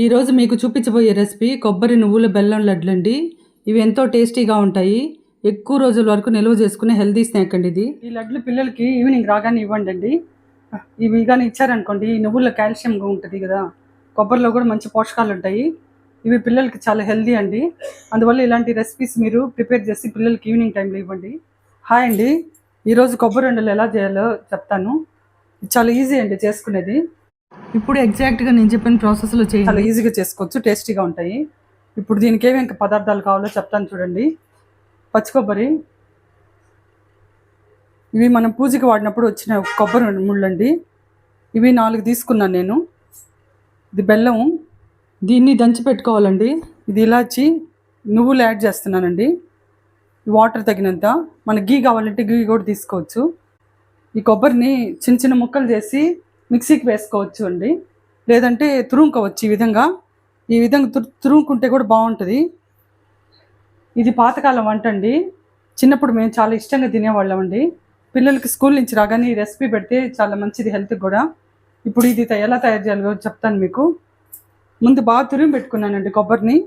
ఈరోజు మీకు చూపించబోయే రెసిపీ కొబ్బరి నువ్వుల బెల్లం లడ్లండి ఇవి ఎంతో టేస్టీగా ఉంటాయి. ఎక్కువ రోజుల వరకు నిల్వ చేసుకునే హెల్తీ స్నాక్ అండి ఇది. ఈ లడ్లు పిల్లలకి ఈవినింగ్ రాగానే ఇవ్వండి అండి. ఇవి కానీ ఇచ్చారనుకోండి ఈ నువ్వుల్లో కాల్షియం ఉంటుంది కదా కొబ్బరిలో కూడా మంచి పోషకాలు ఉంటాయి. ఇవి పిల్లలకి చాలా హెల్దీ అండి. అందువల్ల ఇలాంటి రెసిపీస్ మీరు ప్రిపేర్ చేసి పిల్లలకి ఈవినింగ్ టైంలో ఇవ్వండి. హాయ్ అండి. ఈరోజు కొబ్బరి ఉండలు ఎలా చేయాలో చెప్తాను. చాలా ఈజీ అండి చేసుకునేది. ఇప్పుడు ఎగ్జాక్ట్గా నేను చెప్పిన ప్రాసెస్లో చేయాలి చాలా ఈజీగా చేసుకోవచ్చు టేస్టీగా ఉంటాయి. ఇప్పుడు దీనికి ఏమి ఇంకా పదార్థాలు కావాలో చెప్తాను చూడండి. పచ్చి కొబ్బరి ఇవి మనం పూజకి వాడినప్పుడు వచ్చిన కొబ్బరి ముళ్ళండి. ఇవి నాలుగు తీసుకున్నాను నేను. ఇది బెల్లం దీన్ని దంచి పెట్టుకోవాలండి. ఇది ఇలాచి నువ్వులు యాడ్ చేస్తున్నానండి. వాటర్ తగినంత. మన గీ కావాలంటే గీ కూడా తీసుకోవచ్చు. ఈ కొబ్బరిని చిన్న చిన్న ముక్కలు చేసి మిక్సీకి వేసుకోవచ్చు అండి లేదంటే తురుముకోవచ్చు ఈ విధంగా. ఈ విధంగా తురు తురుముకుంటే కూడా బాగుంటుంది. ఇది పాతకాలం వంట అండి చిన్నప్పుడు మేము చాలా ఇష్టంగా తినేవాళ్ళం అండి పిల్లలకి స్కూల్ నుంచి రాగానే ఈ రెసిపీ పెడితే చాలా మంచిది హెల్త్కి కూడా. ఇప్పుడు ఇది త- ఎలా తయారు చేయాలో చెప్తాను మీకు. ముందు బాగా తురిమి పెట్టుకున్నానండి కొబ్బరిని.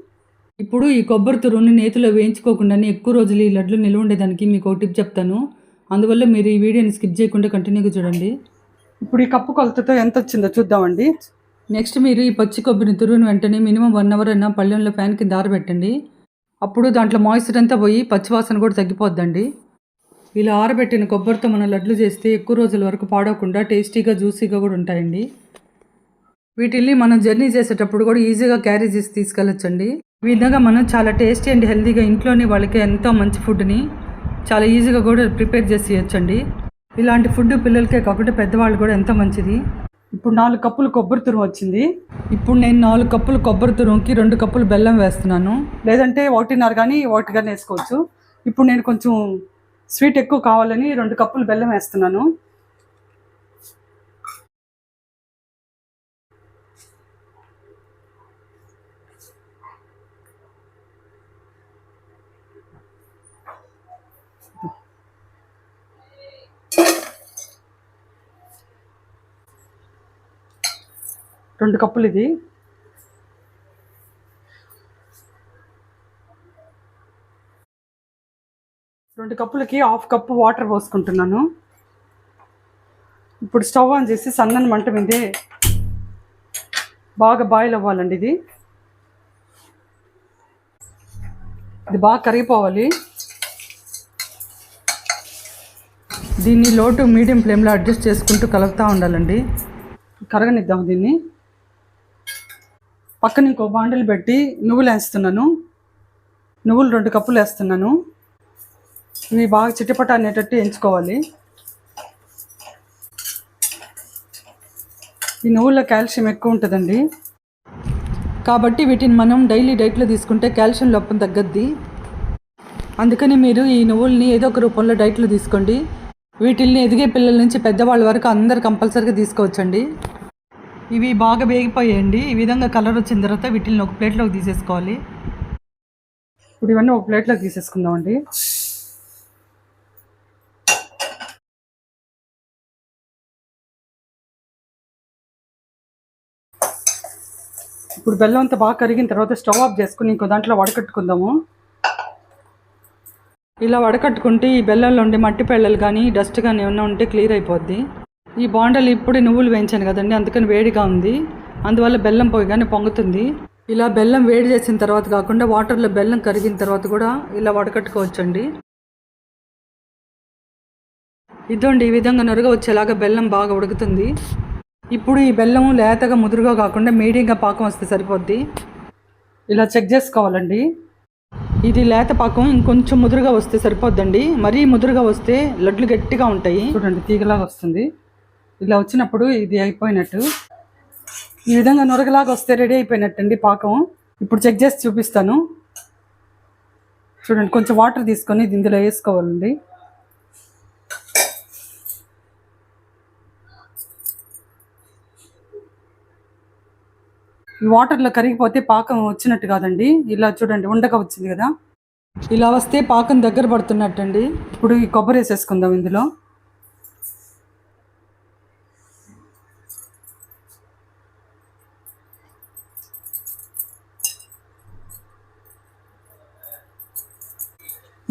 ఇప్పుడు ఈ కొబ్బరి తురుముని నేతిలో వేయించుకోకుండానే ఎక్కువ రోజులు ఈ లడ్లు నిల్వ ఉండేదానికి మీకు ఒక టిప్ చెప్తాను. అందువల్ల మీరు ఈ వీడియోని స్కిప్ చేయకుండా కంటిన్యూగా చూడండి. ఇప్పుడు ఈ కప్పు కొలతతో ఎంత వచ్చిందో చూద్దామండి. నెక్స్ట్ మీరు ఈ పచ్చి కొబ్బరిని తురుని వెంటనే మినిమం వన్ అవర్ అయినా పళ్ళెంలో ఫ్యాన్ కింద ఆరబెట్టండి అప్పుడు దాంట్లో మాయిశ్చర్ అంతా పోయి పచ్చివాసన కూడా తగ్గిపోద్దండి. ఇలా ఆరబెట్టిన కొబ్బరితో మనం లడ్లు చేస్తే ఎక్కువ రోజుల వరకు పాడవకుండా టేస్టీగా జ్యూసీగా కూడా ఉంటాయండి. వీటిల్ని మనం జర్నీ చేసేటప్పుడు కూడా ఈజీగా క్యారీ చేసి తీసుకెళ్ళొచ్చండి. ఈ విధంగా మనం చాలా టేస్టీ అండ్ హెల్తీగా ఇంట్లోనే వాళ్ళకి ఎంతో మంచి ఫుడ్ని చాలా ఈజీగా కూడా ప్రిపేర్ చేసి ఇవ్వచ్చండి. ఇలాంటి ఫుడ్ పిల్లలకే కాకుండా పెద్దవాళ్ళు కూడా ఎంత మంచిది. ఇప్పుడు నాలుగు కప్పులు కొబ్బరి తురుము వచ్చింది. ఇప్పుడు నేను నాలుగు కప్పులు కొబ్బరి తురుముకి రెండు కప్పులు బెల్లం వేస్తున్నాను. లేదంటే ఒకటిన్నర కానీ ఒకటి కానీ వేసుకోవచ్చు. ఇప్పుడు నేను కొంచెం స్వీట్ ఎక్కువ కావాలని రెండు కప్పులు బెల్లం వేస్తున్నాను. రెండు కప్పులు ఇది. రెండు కప్పులకి హాఫ్ కప్పు వాటర్ పోసుకుంటున్నాను. ఇప్పుడు స్టవ్ ఆన్ చేసి సన్నని మంట మీదే బాగా బాయిల్ అవ్వాలండి ఇది. ఇది బాగా కరిగిపోవాలి. దీన్ని లో టు మీడియం ఫ్లేమ్లో అడ్జస్ట్ చేసుకుంటూ కలుపుతూ ఉండాలండి. కరగనిద్దాం దీన్ని. పక్కన ఇంకో బాండలు పెట్టి నువ్వులు వేస్తున్నాను నువ్వులు రెండు కప్పులు వేస్తున్నాను. ఇవి బాగా చిటిపట అనేటట్టు ఎంచుకోవాలి ఈ నువ్వుల్లో కాల్షియం ఎక్కువ ఉంటుందండి. కాబట్టి వీటిని మనం డైలీ డైట్లో తీసుకుంటే కాల్షియం లోపం తగ్గద్ది. అందుకని మీరు ఈ నువ్వుల్ని ఏదో ఒక రూపంలో డైట్లో తీసుకోండి. వీటిల్ని ఎదిగే పిల్లల నుంచి పెద్దవాళ్ళ వరకు అందరు కంపల్సరీగా తీసుకోవచ్చండి. ఇవి బాగా వేగిపోయాయండి ఈ విధంగా కలర్ వచ్చిన తర్వాత వీటిని ఒక ప్లేట్లోకి తీసేసుకోవాలి. ఇప్పుడు ఇవన్నీ ఒక ప్లేట్లోకి తీసేసుకుందామండి. ఇప్పుడు బెల్లం అంతా బాగా కరిగిన తర్వాత స్టవ్ ఆఫ్ చేసుకుని ఇంకో దాంట్లో వడకట్టుకుందాము. ఇలా వడకట్టుకుంటే ఈ బెల్లంలో ఉండే మట్టి పెళ్ళలు కానీ డస్ట్ కానీ ఏమన్నా ఉంటే క్లియర్ అయిపోద్ది. ఈ బాండలు ఇప్పుడే నువ్వులు వేయించాను కదండి అందుకని వేడిగా ఉంది. అందువల్ల బెల్లం పోయిగానే పొంగుతుంది. ఇలా బెల్లం వేడి చేసిన తర్వాత కాకుండా వాటర్లో బెల్లం కరిగిన తర్వాత కూడా ఇలా వడకట్టుకోవచ్చండి. ఇదండి ఈ విధంగా నొరగ వచ్చేలాగా బెల్లం బాగా ఉడుకుతుంది. ఇప్పుడు ఈ బెల్లం లేతగా ముదురుగా కాకుండా మీడియంగా పాకం వస్తే సరిపోద్ది. ఇలా చెక్ చేసుకోవాలండి. ఇది లేత పాకం ఇంకొంచెం ముదురుగా వస్తే సరిపోద్దండి. మరీ ముదురుగా వస్తే లడ్లు గట్టిగా ఉంటాయి. చూడండి తీగలాగా వస్తుంది. ఇలా వచ్చినప్పుడు ఇది అయిపోయినట్టు. ఈ విధంగా నురగలాగా వస్తే రెడీ అయిపోయినట్టండి పాకం. ఇప్పుడు చెక్ చేసి చూపిస్తాను. చూడండి కొంచెం వాటర్ తీసుకొని ఇది ఇందులో వేసుకోవాలండి. ఈ వాటర్లో కరిగిపోతే పాకం వచ్చినట్టు కాదండి. ఇలా చూడండి ఉండగా వచ్చింది కదా. ఇలా వస్తే పాకం దగ్గర పడుతున్నట్టండి. ఇప్పుడు ఈ కొబ్బరి వేసేసుకుందాం ఇందులో.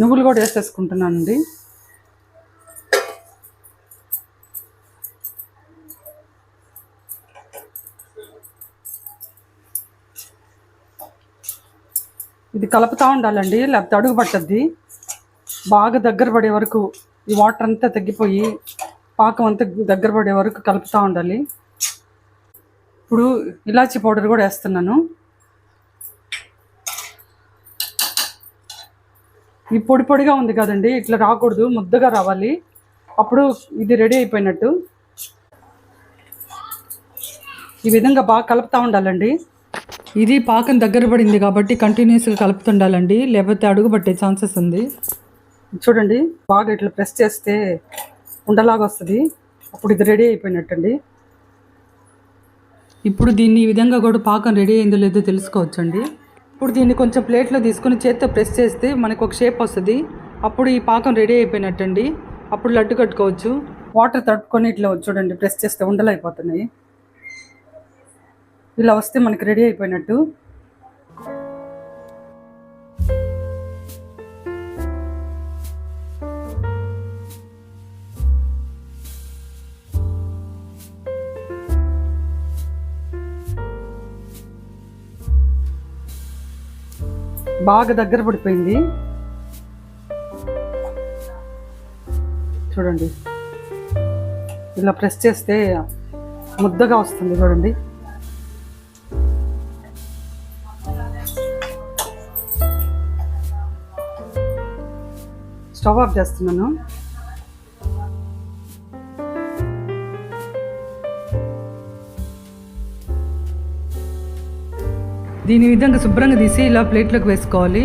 నువ్వులు కూడా వేసేసుకుంటున్నానండి. ఇది కలుపుతూ ఉండాలండి లేకపోతే అడుగు పట్టద్ది. బాగా దగ్గర పడే వరకు ఈ వాటర్ అంతా తగ్గిపోయి పాకం అంతా దగ్గర పడే వరకు కలుపుతూ ఉండాలి. ఇప్పుడు ఇలాచీ పౌడర్ కూడా వేస్తున్నాను. ఈ పొడి పొడిగా ఉంది కదండి ఇట్లా రాకూడదు ముద్దగా రావాలి. అప్పుడు ఇది రెడీ అయిపోయినట్టు. ఈ విధంగా బాగా కలుపుతూ ఉండాలండి. ఇది పాకం దగ్గర పడింది కాబట్టి కంటిన్యూస్గా కలుపుతుండాలండి లేకపోతే అడుగు పట్టే ఛాన్సెస్ ఉంది. చూడండి బాగా ఇట్లా ప్రెస్ చేస్తే ఉండలాగా వస్తుంది. అప్పుడు ఇది రెడీ అయిపోయినట్టండి. ఇప్పుడు దీన్ని ఈ విధంగా కూడా పాకం రెడీ అయిందో లేదో తెలుసుకోవచ్చండి. ఇప్పుడు దీన్ని కొంచెం ప్లేట్లో తీసుకొని చేత్తో ప్రెస్ చేస్తే మనకు ఒక షేప్ వస్తుంది. అప్పుడు ఈ పాకం రెడీ అయిపోయినట్టండి. అప్పుడు లడ్డు కట్టుకోవచ్చు. వాటర్ తట్టుకొని ఇట్లా చూడండి ప్రెస్ చేస్తే ఉండలు అయిపోతున్నాయి ఇలా వస్తే మనకి రెడీ అయిపోయినట్టు. బాగా దగ్గర పడిపోయింది. చూడండి. ఇలా ప్రెస్ చేస్తే ముద్దగా వస్తుంది చూడండి. స్టవ్ ఆఫ్ చేస్తున్నాను. దీని విధంగా శుభ్రంగా తీసి ఇలా ప్లేట్లోకి వేసుకోవాలి.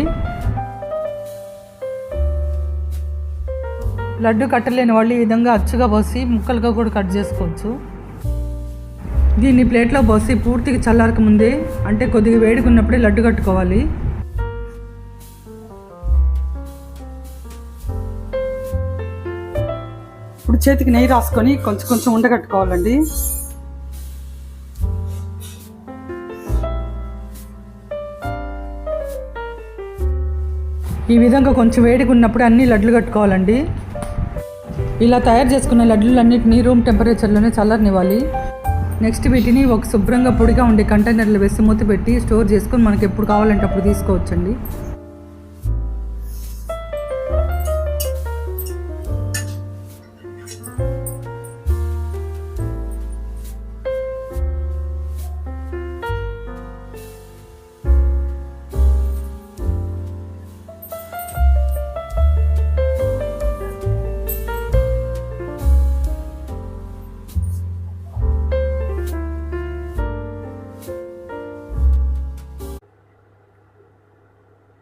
లడ్డు కట్టలేని వాళ్ళు ఈ విధంగా అచ్చుగా పోసి ముక్కలుగా కూడా కట్ చేసుకోవచ్చు. దీన్ని ప్లేట్లో పోసి పూర్తిగా చల్లారక ముందే అంటే కొద్దిగా వేడుకున్నప్పుడే లడ్డు కట్టుకోవాలి. ఇప్పుడు చేతికి నెయ్యి రాసుకొని కొంచెం కొంచెం ఉండగట్టుకోవాలండి ఈ విధంగా కొంచెం వేడిగా ఉన్నప్పుడు అన్ని లడ్లు కట్టుకోవాలండి. ఇలా తయారు చేసుకున్న లడ్లన్నింటినీ రూమ్ టెంపరేచర్లోనే చల్లనివ్వాలి నెక్స్ట్ వీటిని ఒక శుభ్రంగా పొడిగా ఉండే కంటైనర్లు వేసి మూత పెట్టి స్టోర్ చేసుకొని మనకి ఎప్పుడు కావాలంటే అప్పుడు తీసుకోవచ్చండి.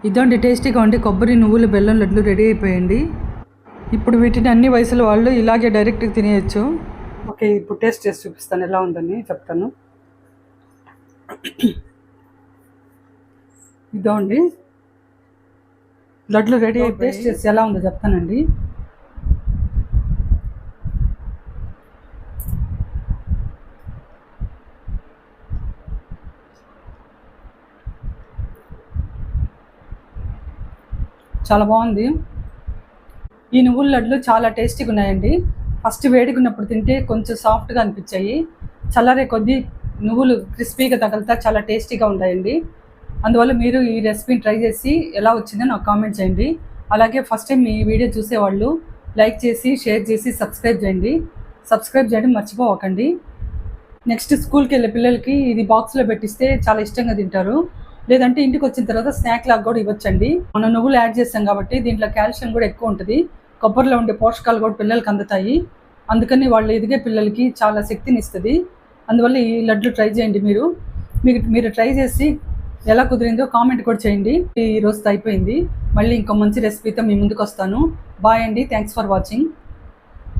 ఇదండి టేస్టీగా ఉండి కొబ్బరి నువ్వులు బెల్లం లడ్లు రెడీ అయిపోయండి ఇప్పుడు వీటిని అన్ని వయసుల వాళ్ళు ఇలాగే డైరెక్ట్గా తినేయచ్చు. ఓకే ఇప్పుడు టేస్ట్ చేసి చూపిస్తాను. ఎలా ఉందని చెప్తాను. ఇదో అండి లడ్లు రెడీ టేస్ట్ చేసి ఎలా ఉందో చెప్తానండి. చాలా బాగుంది. ఈ నువ్వుల లడ్లు చాలా టేస్టీగా ఉన్నాయండి. ఫస్ట్ వేడిగా ఉన్నప్పుడు తింటే కొంచెం సాఫ్ట్గా అనిపించాయి. చల్లారే కొద్దీ నువ్వులు క్రిస్పీగా తగలుతా చాలా టేస్టీగా ఉంటాయండి. అందువల్ల మీరు ఈ రెసిపీని ట్రై చేసి ఎలా వచ్చిందో నాకు కామెంట్ చేయండి. అలాగే ఫస్ట్ టైం మీ వీడియో చూసేవాళ్ళు లైక్ చేసి షేర్ చేసి సబ్స్క్రైబ్ చేయండి. సబ్స్క్రైబ్ చేయడం మర్చిపోవకండి. నెక్స్ట్ స్కూల్కి వెళ్ళే పిల్లలకి ఇది బాక్స్లో పెట్టిస్తే చాలా ఇష్టంగా తింటారు. లేదంటే ఇంటికి వచ్చిన తర్వాత స్నాక్ లాగా కూడా ఇవ్వచ్చండి. మనం నువ్వులు యాడ్ చేస్తాం కాబట్టి దీంట్లో కాల్షియం కూడా ఎక్కువ ఉంటుంది. కొబ్బరిలో ఉండే పోషకాలు కూడా పిల్లలకి అందుతాయి. అందుకని వాళ్ళు ఎదిగే పిల్లలకి చాలా శక్తిని ఇస్తుంది. అందువల్ల ఈ లడ్లు ట్రై చేయండి మీరు. మీకు మీరు ట్రై చేసి ఎలా కుదిరిందో కామెంట్ కూడా చేయండి. ఈ రోజు అయిపోయింది. మళ్ళీ ఇంకో మంచి రెసిపీతో మీ ముందుకు వస్తాను. బాయ్ అండి. Thanks for watching.